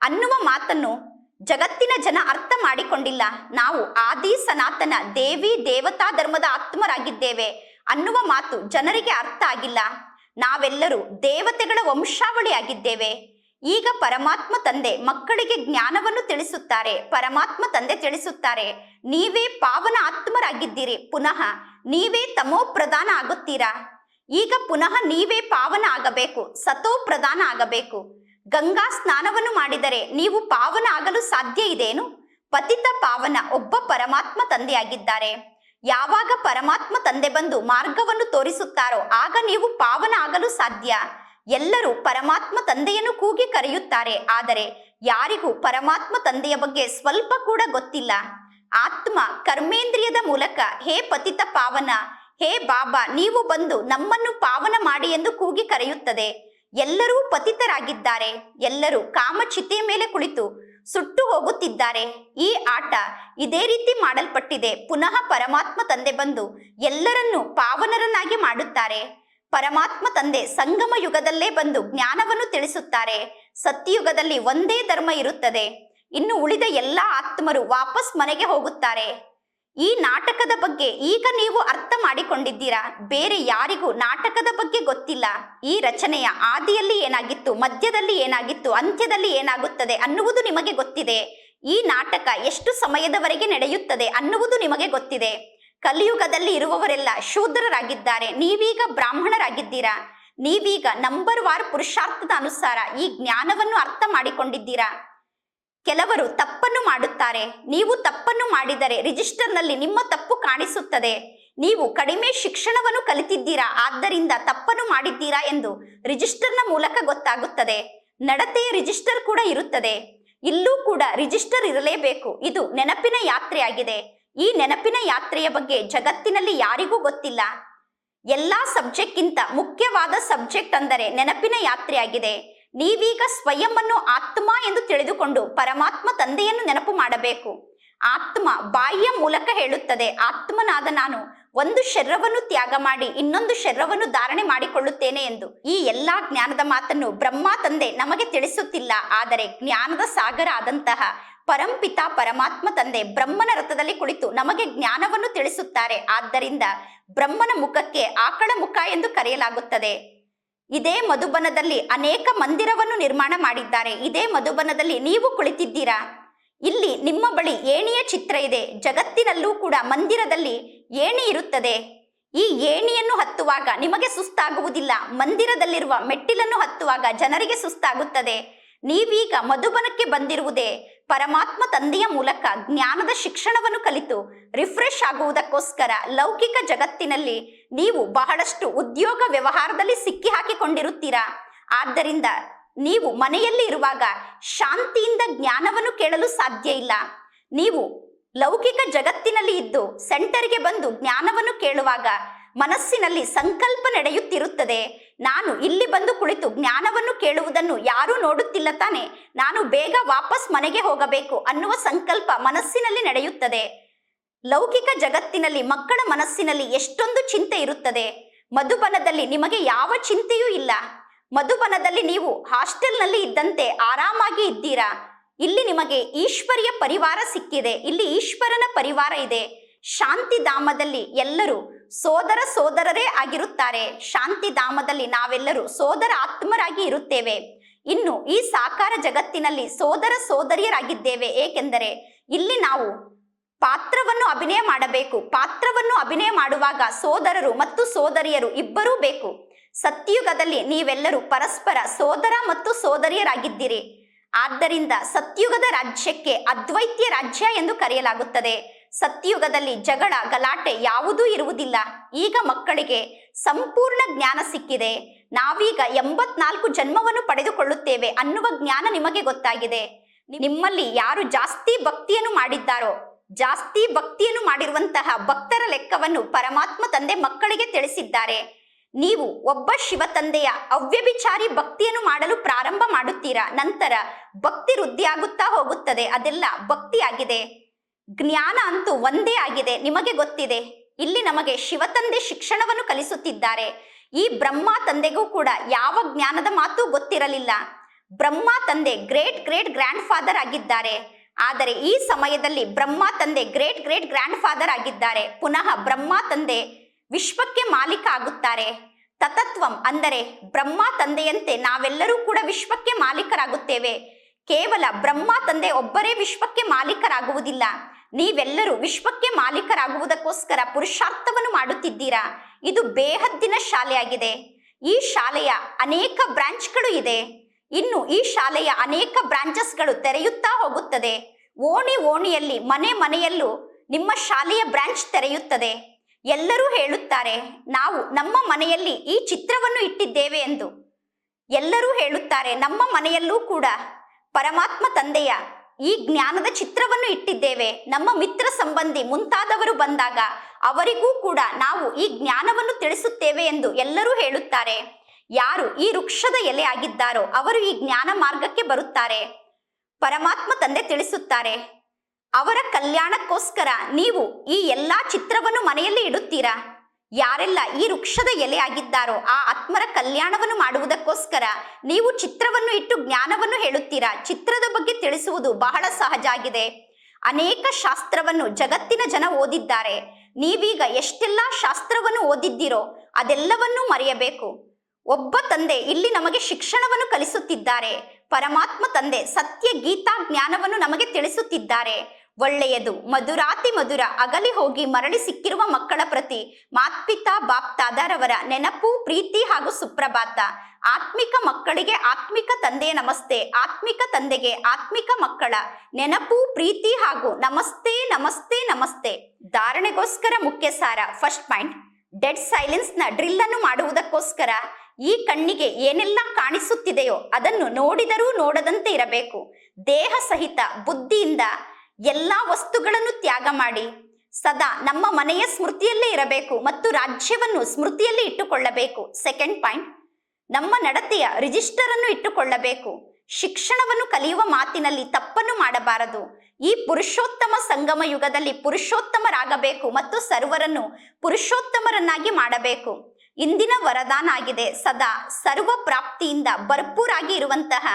ಅನ್ನುವ ಮಾತನ್ನು ಜಗತ್ತಿನ ಜನ ಅರ್ಥ ಮಾಡಿಕೊಂಡಿಲ್ಲ. ನಾವು ಆದಿ ಸನಾತನ ದೇವಿ ದೇವತಾ ಧರ್ಮದ ಆತ್ಮರಾಗಿದ್ದೇವೆ ಅನ್ನುವ ಮಾತು ಜನರಿಗೆ ಅರ್ಥ ಆಗಿಲ್ಲ. ನಾವೆಲ್ಲರೂ ದೇವತೆಗಳ ವಂಶಾವಳಿ ಆಗಿದ್ದೇವೆ ಈಗ ಪರಮಾತ್ಮ ತಂದೆ ಮಕ್ಕಳಿಗೆ ಜ್ಞಾನವನ್ನು ತಿಳಿಸುತ್ತಾರೆ. ಪರಮಾತ್ಮ ತಂದೆ ತಿಳಿಸುತ್ತಾರೆ. ನೀವೇ ಪಾವನ ಆತ್ಮರಾಗಿದ್ದೀರಿ. ಪುನಃ ನೀವೇ ತಮೋ ಪ್ರಧಾನ ಆಗುತ್ತೀರಾ? ಈಗ ಪುನಃ ನೀವೇ ಪಾವನ ಆಗಬೇಕು. ಸತೋ ಪ್ರಧಾನ ಆಗಬೇಕು. ಗಂಗಾ ಸ್ನಾನವನ್ನು ಮಾಡಿದರೆ ನೀವು ಪಾವನ ಆಗಲು ಸಾಧ್ಯ ಇದೇನು? ಪತಿತ ಪಾವನ ಒಬ್ಬ ಪರಮಾತ್ಮ ತಂದೆಯಾಗಿದ್ದಾರೆ. ಯಾವಾಗ ಪರಮಾತ್ಮ ತಂದೆ ಬಂದು ಮಾರ್ಗವನ್ನು ತೋರಿಸುತ್ತಾರೋ ಆಗ ನೀವು ಪಾವನ ಆಗಲು ಸಾಧ್ಯ. ಎಲ್ಲರೂ ಪರಮಾತ್ಮ ತಂದೆಯನ್ನು ಕೂಗಿ ಕರೆಯುತ್ತಾರೆ. ಆದರೆ ಯಾರಿಗೂ ಪರಮಾತ್ಮ ತಂದೆಯ ಬಗ್ಗೆ ಸ್ವಲ್ಪ ಕೂಡ ಗೊತ್ತಿಲ್ಲ. ಆತ್ಮ ಕರ್ಮೇಂದ್ರಿಯದ ಮೂಲಕ, ಹೇ ಪತಿತ ಪಾವನ, ಹೇ ಬಾಬಾ, ನೀವು ಬಂದು ನಮ್ಮನ್ನು ಪಾವನ ಮಾಡಿ ಎಂದು ಕೂಗಿ ಕರೆಯುತ್ತದೆ. ಎಲ್ಲರೂ ಪತಿತರಾಗಿದ್ದಾರೆ. ಎಲ್ಲರೂ ಕಾಮಚಿತೆಯ ಮೇಲೆ ಕುಳಿತು ಸುಟ್ಟು ಹೋಗುತ್ತಿದ್ದಾರೆ. ಈ ಆಟ ಇದೇ ರೀತಿ ಮಾಡಲ್ಪಟ್ಟಿದೆ. ಪುನಃ ಪರಮಾತ್ಮ ತಂದೆ ಬಂದು ಎಲ್ಲರನ್ನೂ ಪಾವನರನ್ನಾಗಿ ಮಾಡುತ್ತಾರೆ. ಪರಮಾತ್ಮ ತಂದೆ ಸಂಗಮ ಯುಗದಲ್ಲೇ ಬಂದು ಜ್ಞಾನವನ್ನು ತಿಳಿಸುತ್ತಾರೆ. ಸತ್ಯಯುಗದಲ್ಲಿ ಒಂದೇ ಧರ್ಮ ಇರುತ್ತದೆ. ಇನ್ನು ಉಳಿದ ಎಲ್ಲ ಆತ್ಮರು ವಾಪಸ್ ಮನೆಗೆ ಹೋಗುತ್ತಾರೆ. ಈ ನಾಟಕದ ಬಗ್ಗೆ ಈಗ ನೀವು ಅರ್ಥ ಮಾಡಿಕೊಂಡಿದ್ದೀರಾ? ಬೇರೆ ಯಾರಿಗೂ ನಾಟಕದ ಬಗ್ಗೆ ಗೊತ್ತಿಲ್ಲ. ಈ ರಚನೆಯ ಆದಿಯಲ್ಲಿ ಏನಾಗಿತ್ತು, ಮಧ್ಯದಲ್ಲಿ ಏನಾಗಿತ್ತು, ಅಂತ್ಯದಲ್ಲಿ ಏನಾಗುತ್ತದೆ ಅನ್ನುವುದು ನಿಮಗೆ ಗೊತ್ತಿದೆ. ಈ ನಾಟಕ ಎಷ್ಟು ಸಮಯದವರೆಗೆ ನಡೆಯುತ್ತದೆ ಅನ್ನುವುದು ನಿಮಗೆ ಗೊತ್ತಿದೆ. ಕಲಿಯುಗದಲ್ಲಿ ಇರುವವರೆಲ್ಲ ಶೂದ್ರರಾಗಿದ್ದಾರೆ. ನೀವೀಗ ಬ್ರಾಹ್ಮಣರಾಗಿದ್ದೀರಾ? ನೀವೀಗ ನಂಬರ್ ವಾರ್ ಪುರುಷಾರ್ಥದ ಅನುಸಾರ ಈ ಜ್ಞಾನವನ್ನು ಅರ್ಥ ಮಾಡಿಕೊಂಡಿದ್ದೀರಾ? ಕೆಲವರು ತಪ್ಪನ್ನು ಮಾಡುತ್ತಾರೆ. ನೀವು ತಪ್ಪನ್ನು ಮಾಡಿದರೆ ರಿಜಿಸ್ಟರ್ನಲ್ಲಿ ನಿಮ್ಮ ತಪ್ಪು ಕಾಣಿಸುತ್ತದೆ. ನೀವು ಕಡಿಮೆ ಶಿಕ್ಷಣವನ್ನು ಕಲಿತಿದ್ದೀರಾ? ಆದ್ದರಿಂದ ತಪ್ಪನ್ನು ಮಾಡಿದ್ದೀರಾ ಎಂದು ರಿಜಿಸ್ಟರ್ನ ಮೂಲಕ ಗೊತ್ತಾಗುತ್ತದೆ. ನಡತೆಯ ರಿಜಿಸ್ಟರ್ ಕೂಡ ಇರುತ್ತದೆ. ಇಲ್ಲೂ ಕೂಡ ರಿಜಿಸ್ಟರ್ ಇರಲೇಬೇಕು. ಇದು ನೆನಪಿನ ಯಾತ್ರೆಯಾಗಿದೆ. ಈ ನೆನಪಿನ ಯಾತ್ರೆಯ ಬಗ್ಗೆ ಜಗತ್ತಿನಲ್ಲಿ ಯಾರಿಗೂ ಗೊತ್ತಿಲ್ಲ. ಎಲ್ಲಾ ಸಬ್ಜೆಕ್ಟ್ಗಿಂತ ಮುಖ್ಯವಾದ ಸಬ್ಜೆಕ್ಟ್ ಅಂದರೆ ನೆನಪಿನ ಯಾತ್ರೆಯಾಗಿದೆ. ನೀವೀಗ ಸ್ವಯಂ ಅನ್ನು ಆತ್ಮ ಎಂದು ತಿಳಿದುಕೊಂಡು ಪರಮಾತ್ಮ ತಂದೆಯನ್ನು ನೆನಪು ಮಾಡಬೇಕು. ಆತ್ಮ ಬಾಯಿಯ ಮೂಲಕ ಹೇಳುತ್ತದೆ, ಆತ್ಮನಾದ ನಾನು, ಒಂದು ಶರೀರವನ್ನು ತ್ಯಾಗ ಮಾಡಿ, ಇನ್ನೊಂದು ಶರೀರವನ್ನು ಧಾರಣೆ ಮಾಡಿಕೊಳ್ಳುತ್ತೇನೆ ಎಂದು. ಈ ಎಲ್ಲಾ ಜ್ಞಾನದ ಮಾತನ್ನು ಬ್ರಹ್ಮ ತಂದೆ ನಮಗೆ ತಿಳಿಸುತ್ತಿಲ್ಲ, ಆದರೆ ಜ್ಞಾನದ ಸಾಗರ ಆದಂತಹ ಪರಂಪಿತ ಪರಮಾತ್ಮ ತಂದೆ ಬ್ರಹ್ಮನ ರಥದಲ್ಲಿ ಕುಳಿತು ನಮಗೆ ಜ್ಞಾನವನ್ನು ತಿಳಿಸುತ್ತಾರೆ. ಆದ್ದರಿಂದ ಬ್ರಹ್ಮನ ಮುಖಕ್ಕೆ ಆಕಳ ಮುಖ ಎಂದು ಕರೆಯಲಾಗುತ್ತದೆ. ಇದೇ ಮಧುಬನದಲ್ಲಿ ಅನೇಕ ಮಂದಿರವನ್ನು ನಿರ್ಮಾಣ ಮಾಡಿದ್ದಾರೆ. ಇದೇ ಮಧುಬನದಲ್ಲಿ ನೀವು ಕುಳಿತಿದ್ದೀರಾ? ಇಲ್ಲಿ ನಿಮ್ಮ ಬಳಿ ಏಣಿಯ ಚಿತ್ರ ಇದೆ. ಜಗತ್ತಿನಲ್ಲೂ ಕೂಡ ಮಂದಿರದಲ್ಲಿ ಏಣಿ ಇರುತ್ತದೆ. ಈ ಏಣಿಯನ್ನು ಹತ್ತುವಾಗ ನಿಮಗೆ ಸುಸ್ತಾಗುವುದಿಲ್ಲ. ಮಂದಿರದಲ್ಲಿರುವ ಮೆಟ್ಟಿಲನ್ನು ಹತ್ತುವಾಗ ಜನರಿಗೆ ಸುಸ್ತಾಗುತ್ತದೆ. ನೀವೀಗ ಮಧುಬನಕ್ಕೆ ಬಂದಿರುವುದೇ ಪರಮಾತ್ಮ ತಂದೆಯ ಮೂಲಕ ಜ್ಞಾನದ ಶಿಕ್ಷಣವನ್ನು ಕಲಿತು ರಿಫ್ರೆಶ್ ಆಗುವುದಕ್ಕೋಸ್ಕರ ಲೌಕಿಕ ಜಗತ್ತಿನಲ್ಲಿ ನೀವು ಬಹಳಷ್ಟು ಉದ್ಯೋಗ ವ್ಯವಹಾರದಲ್ಲಿ ಸಿಕ್ಕಿ ಹಾಕಿಕೊಂಡಿರುತ್ತೀರಾ ಆದ್ದರಿಂದ ನೀವು ಮನೆಯಲ್ಲಿ ಇರುವಾಗ ಶಾಂತಿಯಿಂದ ಜ್ಞಾನವನ್ನು ಕೇಳಲು ಸಾಧ್ಯ ಇಲ್ಲ. ನೀವು ಲೌಕಿಕ ಜಗತ್ತಿನಲ್ಲಿ ಇದ್ದು ಸೆಂಟರ್ಗೆ ಬಂದು ಜ್ಞಾನವನ್ನು ಕೇಳುವಾಗ ಮನಸ್ಸಿನಲ್ಲಿ ಸಂಕಲ್ಪ ನಡೆಯುತ್ತಿರುತ್ತದೆ. ನಾನು ಇಲ್ಲಿ ಬಂದು ಕುಳಿತು ಜ್ಞಾನವನ್ನು ಕೇಳುವುದನ್ನು ಯಾರೂ ನೋಡುತ್ತಿಲ್ಲ ತಾನೆ. ನಾನು ಬೇಗ ವಾಪಸ್ ಮನೆಗೆ ಹೋಗಬೇಕು ಅನ್ನುವ ಸಂಕಲ್ಪ ಮನಸ್ಸಿನಲ್ಲಿ ನಡೆಯುತ್ತದೆ. ಲೌಕಿಕ ಜಗತ್ತಿನಲ್ಲಿ ಮಕ್ಕಳ ಮನಸ್ಸಿನಲ್ಲಿ ಎಷ್ಟೊಂದು ಚಿಂತೆ ಇರುತ್ತದೆ. ಮಧುಬನದಲ್ಲಿ ನಿಮಗೆ ಯಾವ ಚಿಂತೆಯೂ ಇಲ್ಲ. ಮಧುಬನದಲ್ಲಿ ನೀವು ಹಾಸ್ಟೆಲ್ನಲ್ಲಿ ಇದ್ದಂತೆ ಆರಾಮಾಗಿ ಇದ್ದೀರಾ. ಇಲ್ಲಿ ನಿಮಗೆ ಈಶ್ವರಿಯ ಪರಿವಾರ ಸಿಕ್ಕಿದೆ. ಇಲ್ಲಿ ಈಶ್ವರನ ಪರಿವಾರ ಇದೆ. ಶಾಂತಿಧಾಮದಲ್ಲಿ ಎಲ್ಲರೂ ಸೋದರ ಸೋದರರೇ ಆಗಿರುತ್ತಾರೆ. ಶಾಂತಿಧಾಮದಲ್ಲಿ ನಾವೆಲ್ಲರೂ ಸೋದರ ಆತ್ಮರಾಗಿ ಇರುತ್ತೇವೆ. ಇನ್ನು ಈ ಸಾಕಾರ ಜಗತ್ತಿನಲ್ಲಿ ಸೋದರ ಸೋದರಿಯರಾಗಿದ್ದೇವೆ. ಏಕೆಂದರೆ ಇಲ್ಲಿ ನಾವು ಪಾತ್ರವನ್ನು ಅಭಿನಯ ಮಾಡಬೇಕು. ಪಾತ್ರವನ್ನು ಅಭಿನಯ ಮಾಡುವಾಗ ಸೋದರರು ಮತ್ತು ಸೋದರಿಯರು ಇಬ್ಬರೂ ಬೇಕು. ಸತ್ಯುಗದಲ್ಲಿ ನೀವೆಲ್ಲರೂ ಪರಸ್ಪರ ಸೋದರ ಮತ್ತು ಸೋದರಿಯರಾಗಿದ್ದೀರಿ. ಆದ್ದರಿಂದ ಸತ್ಯುಗದ ರಾಜ್ಯಕ್ಕೆ ಅದ್ವೈತ್ಯ ರಾಜ್ಯ ಎಂದು ಕರೆಯಲಾಗುತ್ತದೆ. ಸತ್ಯುಗದಲ್ಲಿ ಜಗಳ ಗಲಾಟೆ ಯಾವುದೂ ಇರುವುದಿಲ್ಲ. ಈಗ ಮಕ್ಕಳಿಗೆ ಸಂಪೂರ್ಣ ಜ್ಞಾನ ಸಿಕ್ಕಿದೆ. ನಾವೀಗ ಎಂಬತ್ನಾಲ್ಕು ಜನ್ಮವನ್ನು ಪಡೆದುಕೊಳ್ಳುತ್ತೇವೆ ಅನ್ನುವ ಜ್ಞಾನ ನಿಮಗೆ ಗೊತ್ತಾಗಿದೆ. ನಿಮ್ಮಲ್ಲಿ ಯಾರು ಜಾಸ್ತಿ ಭಕ್ತಿಯನ್ನು ಮಾಡಿದ್ದಾರೋ, ಜಾಸ್ತಿ ಭಕ್ತಿಯನ್ನು ಮಾಡಿರುವಂತಹ ಭಕ್ತರ ಲೆಕ್ಕವನ್ನು ಪರಮಾತ್ಮ ತಂದೆ ಮಕ್ಕಳಿಗೆ ತಿಳಿಸಿದ್ದಾರೆ. ನೀವು ಒಬ್ಬ ಶಿವ ತಂದೆಯ ಅವ್ಯಭಿಚಾರಿ ಭಕ್ತಿಯನ್ನು ಮಾಡಲು ಪ್ರಾರಂಭ ಮಾಡುತ್ತೀರಾ? ನಂತರ ಭಕ್ತಿ ವೃದ್ಧಿಯಾಗುತ್ತಾ ಹೋಗುತ್ತದೆ. ಅದೆಲ್ಲ ಭಕ್ತಿಯಾಗಿದೆ. ಜ್ಞಾನ ಅಂತೂ ಒಂದೇ ಆಗಿದೆ. ನಿಮಗೆ ಗೊತ್ತಿದೆ. ಇಲ್ಲಿ ನಮಗೆ ಶಿವ ತಂದೆ ಶಿಕ್ಷಣವನ್ನು ಕಲಿಸುತ್ತಿದ್ದಾರೆ. ಈ ಬ್ರಹ್ಮ ತಂದೆಗೂ ಕೂಡ ಯಾವ ಜ್ಞಾನದ ಮಾತು ಗೊತ್ತಿರಲಿಲ್ಲ. ಬ್ರಹ್ಮ ತಂದೆ ಗ್ರೇಟ್ ಗ್ರೇಟ್ ಗ್ರ್ಯಾಂಡ್ ಫಾದರ್ ಆಗಿದ್ದಾರೆ. ಆದರೆ ಈ ಸಮಯದಲ್ಲಿ ಬ್ರಹ್ಮ ತಂದೆ ಗ್ರೇಟ್ ಗ್ರೇಟ್ ಗ್ರ್ಯಾಂಡ್ ಫಾದರ್ ಆಗಿದ್ದಾರೆ. ಪುನಃ ಬ್ರಹ್ಮ ತಂದೆ ವಿಶ್ವಕ್ಕೆ ಮಾಲೀಕ ಆಗುತ್ತಾರೆ. ತತತ್ವಂ ಅಂದರೆ ಬ್ರಹ್ಮ ತಂದೆಯಂತೆ ನಾವೆಲ್ಲರೂ ಕೂಡ ವಿಶ್ವಕ್ಕೆ ಮಾಲೀಕರಾಗುತ್ತೇವೆ. ಕೇವಲ ಬ್ರಹ್ಮ ತಂದೆ ಒಬ್ಬರೇ ವಿಶ್ವಕ್ಕೆ ಮಾಲೀಕರಾಗುವುದಿಲ್ಲ. ನೀವೆಲ್ಲರೂ ವಿಶ್ವಕ್ಕೆ ಮಾಲೀಕರಾಗುವುದಕ್ಕೋಸ್ಕರ ಪುರುಷಾರ್ಥವನ್ನು ಮಾಡುತ್ತಿದ್ದೀರಾ? ಇದು ಬೇಹದ್ದಿನ ಶಾಲೆಯಾಗಿದೆ. ಈ ಶಾಲೆಯ ಅನೇಕ ಬ್ರಾಂಚ್ಗಳು ಇದೆ. ಇನ್ನು ಈ ಶಾಲೆಯ ಅನೇಕ ಬ್ರಾಂಚಸ್ಗಳು ತೆರೆಯುತ್ತಾ ಹೋಗುತ್ತದೆ. ಓಣಿ ಓಣಿಯಲ್ಲಿ, ಮನೆ ಮನೆಯಲ್ಲೂ ನಿಮ್ಮ ಶಾಲೆಯ ಬ್ರಾಂಚ್ ತೆರೆಯುತ್ತದೆ. ಎಲ್ಲರೂ ಹೇಳುತ್ತಾರೆ, ನಾವು ನಮ್ಮ ಮನೆಯಲ್ಲಿ ಈ ಚಿತ್ರವನ್ನು ಇಟ್ಟಿದ್ದೇವೆ ಎಂದು. ಎಲ್ಲರೂ ಹೇಳುತ್ತಾರೆ, ನಮ್ಮ ಮನೆಯಲ್ಲೂ ಕೂಡ. ಪರಮಾತ್ಮ ತಂದೆಯ ಈ ಜ್ಞಾನದ ಚಿತ್ರವನ್ನು ಇಟ್ಟಿದ್ದೇವೆ. ನಮ್ಮ ಮಿತ್ರ ಸಂಬಂಧಿ ಮುಂತಾದವರು ಬಂದಾಗ ಅವರಿಗೂ ಕೂಡ ನಾವು ಈ ಜ್ಞಾನವನ್ನು ತಿಳಿಸುತ್ತೇವೆ ಎಂದು ಎಲ್ಲರೂ ಹೇಳುತ್ತಾರೆ. ಯಾರು ಈ ವೃಕ್ಷದ ಎಲೆ ಆಗಿದ್ದಾರೋ ಅವರು ಈ ಜ್ಞಾನ ಮಾರ್ಗಕ್ಕೆ ಬರುತ್ತಾರೆ. ಪರಮಾತ್ಮ ತಂದೆ ತಿಳಿಸುತ್ತಾರೆ, ಅವರ ಕಲ್ಯಾಣಕ್ಕೋಸ್ಕರ ನೀವು ಈ ಎಲ್ಲಾ ಚಿತ್ರವನ್ನು ಮನೆಯಲ್ಲಿ ಇಡುತ್ತೀರಾ? ಯಾರೆಲ್ಲ ಈ ವೃಕ್ಷದ ಎಲೆ ಆಗಿದ್ದಾರೋ ಆ ಆತ್ಮರ ಕಲ್ಯಾಣವನ್ನು ಮಾಡುವುದಕ್ಕೋಸ್ಕರ ನೀವು ಚಿತ್ರವನ್ನು ಇಟ್ಟು ಜ್ಞಾನವನ್ನು ಹೇಳುತ್ತೀರಾ? ಚಿತ್ರದ ಬಗ್ಗೆ ತಿಳಿಸುವುದು ಬಹಳ ಸಹಜ ಆಗಿದೆ ಅನೇಕ ಶಾಸ್ತ್ರವನ್ನು ಜಗತ್ತಿನ ಜನ ಓದಿದ್ದಾರೆ. ನೀವೀಗ ಎಷ್ಟೆಲ್ಲ ಶಾಸ್ತ್ರವನ್ನು ಓದಿದ್ದೀರೋ ಅದೆಲ್ಲವನ್ನೂ ಮರೆಯಬೇಕು. ಒಬ್ಬ ತಂದೆ ಇಲ್ಲಿ ನಮಗೆ ಶಿಕ್ಷಣವನ್ನು ಕಲಿಸುತ್ತಿದ್ದಾರೆ. ಪರಮಾತ್ಮ ತಂದೆ ಸತ್ಯ ಗೀತಾ ಜ್ಞಾನವನ್ನು ನಮಗೆ ತಿಳಿಸುತ್ತಿದ್ದಾರೆ. ಒಳ್ಳೆಯದು. ಮಧುರಾತಿ ಮಧುರ, ಅಗಲಿ ಹೋಗಿ ಮರಳಿ ಸಿಕ್ಕಿರುವ ಮಕ್ಕಳ ಪ್ರತಿ ಮಾತ್ಪಿತಾ ಬಾಪ್ತಾದಾರವರ ನೆನಪು, ಪ್ರೀತಿ ಹಾಗೂ ಸುಪ್ರಭಾತ. ಆತ್ಮಿಕ ಮಕ್ಕಳಿಗೆ ಆತ್ಮಿಕ ತಂದೆಯ ನಮಸ್ತೆ, ಆತ್ಮಿಕ ತಂದೆಗೆ ಆತ್ಮಿಕ ಮಕ್ಕಳ ನೆನಪು, ಪ್ರೀತಿ ಹಾಗೂ ನಮಸ್ತೆ ನಮಸ್ತೆ ನಮಸ್ತೆ. ಧಾರಣೆಗೋಸ್ಕರ ಮುಖ್ಯ ಸಾರ ಫಸ್ಟ್ ಪಾಯಿಂಟ್ ಡೆಡ್ ಸೈಲೆನ್ಸ್ನ ಡ್ರಿಲ್ ಅನ್ನು ಮಾಡುವುದಕ್ಕೋಸ್ಕರ ಈ ಕಣ್ಣಿಗೆ ಏನೆಲ್ಲ ಕಾಣಿಸುತ್ತಿದೆಯೋ ಅದನ್ನು ನೋಡಿದರೂ ನೋಡದಂತೆ ಇರಬೇಕು. ದೇಹ ಸಹಿತ ಬುದ್ಧಿಯಿಂದ ಎಲ್ಲಾ ವಸ್ತುಗಳನ್ನು ತ್ಯಾಗ ಮಾಡಿ. ಸದಾ ನಮ್ಮ ಮನೆಯ ಸ್ಮೃತಿಯಲ್ಲೇ ಇರಬೇಕು ಮತ್ತು ರಾಜ್ಯವನ್ನು ಸ್ಮೃತಿಯಲ್ಲಿ ಇಟ್ಟುಕೊಳ್ಳಬೇಕು. ಸೆಕೆಂಡ್ ಪಾಯಿಂಟ್ ನಮ್ಮ ನಡತೆಯ ರಿಜಿಸ್ಟರ್ ಅನ್ನು ಇಟ್ಟುಕೊಳ್ಳಬೇಕು. ಶಿಕ್ಷಣವನ್ನು ಕಲಿಯುವ ಮಾತಿನಲ್ಲಿ ತಪ್ಪನ್ನು ಮಾಡಬಾರದು. ಈ ಪುರುಷೋತ್ತಮ ಸಂಗಮ ಯುಗದಲ್ಲಿ ಪುರುಷೋತ್ತಮರಾಗಬೇಕು ಮತ್ತು ಸರ್ವರನ್ನು ಪುರುಷೋತ್ತಮರನ್ನಾಗಿ ಮಾಡಬೇಕು. ಇಂದಿನ ವರದಾನ ಆಗಿದೆ. ಸದಾ ಸರ್ವ ಪ್ರಾಪ್ತಿಯಿಂದ ಭರ್ಪೂರಾಗಿ ಇರುವಂತಹ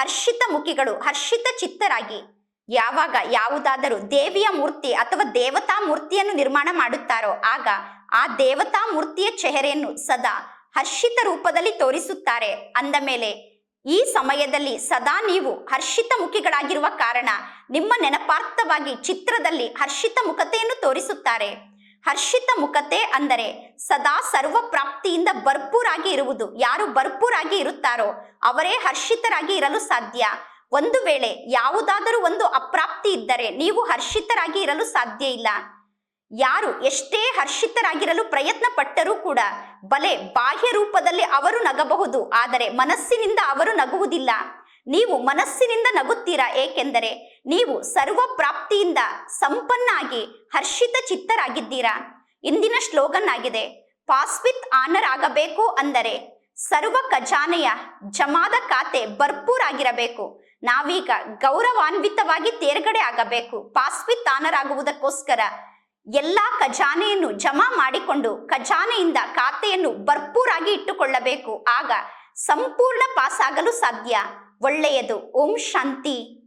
ಹರ್ಷಿತ ಮುಖಿಗಳು, ಹರ್ಷಿತ ಚಿತ್ತರಾಗಿ. ಯಾವಾಗ ಯಾವುದಾದರೂ ದೇವಿಯ ಮೂರ್ತಿ ಅಥವಾ ದೇವತಾ ಮೂರ್ತಿಯನ್ನು ನಿರ್ಮಾಣ ಮಾಡುತ್ತಾರೋ ಆಗ ಆ ದೇವತಾ ಮೂರ್ತಿಯ ಚೆಹರೆಯನ್ನು ಸದಾ ಹರ್ಷಿತ ರೂಪದಲ್ಲಿ ತೋರಿಸುತ್ತಾರೆ. ಅಂದ ಮೇಲೆ, ಈ ಸಮಯದಲ್ಲಿ ಸದಾ ನೀವು ಹರ್ಷಿತ ಮುಖಿಗಳಾಗಿರುವ ಕಾರಣ ನಿಮ್ಮ ನೆನಪಾರ್ಥವಾಗಿ ಚಿತ್ರದಲ್ಲಿ ಹರ್ಷಿತ ಮುಖತೆಯನ್ನು ತೋರಿಸುತ್ತಾರೆ. ಹರ್ಷಿತ ಮುಖತೆ ಅಂದರೆ ಸದಾ ಸರ್ವ ಪ್ರಾಪ್ತಿಯಿಂದ ಭರ್ಪೂರಾಗಿ ಇರುವುದು. ಯಾರು ಭರ್ಪೂರಾಗಿ ಇರುತ್ತಾರೋ ಅವರೇ ಹರ್ಷಿತರಾಗಿ ಇರಲು ಸಾಧ್ಯ. ಒಂದು ವೇಳೆ ಯಾವುದಾದರೂ ಒಂದು ಅಪ್ರಾಪ್ತಿ ಇದ್ದರೆ ನೀವು ಹರ್ಷಿತರಾಗಿ ಇರಲು ಸಾಧ್ಯ ಇಲ್ಲ. ಯಾರು ಎಷ್ಟೇ ಹರ್ಷಿತರಾಗಿರಲು ಪ್ರಯತ್ನ ಪಟ್ಟರೂ ಕೂಡ ಬಲೆ ಬಾಹ್ಯ ರೂಪದಲ್ಲಿ ಅವರು ನಗಬಹುದು, ಆದರೆ ಮನಸ್ಸಿನಿಂದ ಅವರು ನಗುವುದಿಲ್ಲ. ನೀವು ಮನಸ್ಸಿನಿಂದ ನಗುತ್ತೀರಾ? ಏಕೆಂದರೆ ನೀವು ಸರ್ವ ಪ್ರಾಪ್ತಿಯಿಂದ ಸಂಪನ್ನಾಗಿ ಹರ್ಷಿತ ಚಿತ್ತರಾಗಿದ್ದೀರಾ? ಇಂದಿನ ಸ್ಲೋಗನ್ ಆಗಿದೆ, ಪಾಸ್ವಿತ್ ಆನರ್ ಆಗಬೇಕು ಅಂದರೆ ಸರ್ವ ಖಜಾನೆಯ ಜಮಾದ ಖಾತೆ ಭರ್ಪೂರಾಗಿರಬೇಕು. ನಾವೀಗ ಗೌರವಾನ್ವಿತವಾಗಿ ತೇರ್ಗಡೆ ಆಗಬೇಕು ಪಾಸ್ವಿ ತಾನರಾಗುವುದಕ್ಕೋಸ್ಕರ ಎಲ್ಲಾ ಖಜಾನೆಯನ್ನು ಜಮಾ ಮಾಡಿಕೊಂಡು ಖಜಾನೆಯಿಂದ ಖಾತೆಯನ್ನು ಭರ್ಪೂರಾಗಿ ಇಟ್ಟುಕೊಳ್ಳಬೇಕು. ಆಗ ಸಂಪೂರ್ಣ ಪಾಸ್ ಆಗಲು ಸಾಧ್ಯ. ಒಳ್ಳೆಯದು. ಓಂ ಶಾಂತಿ.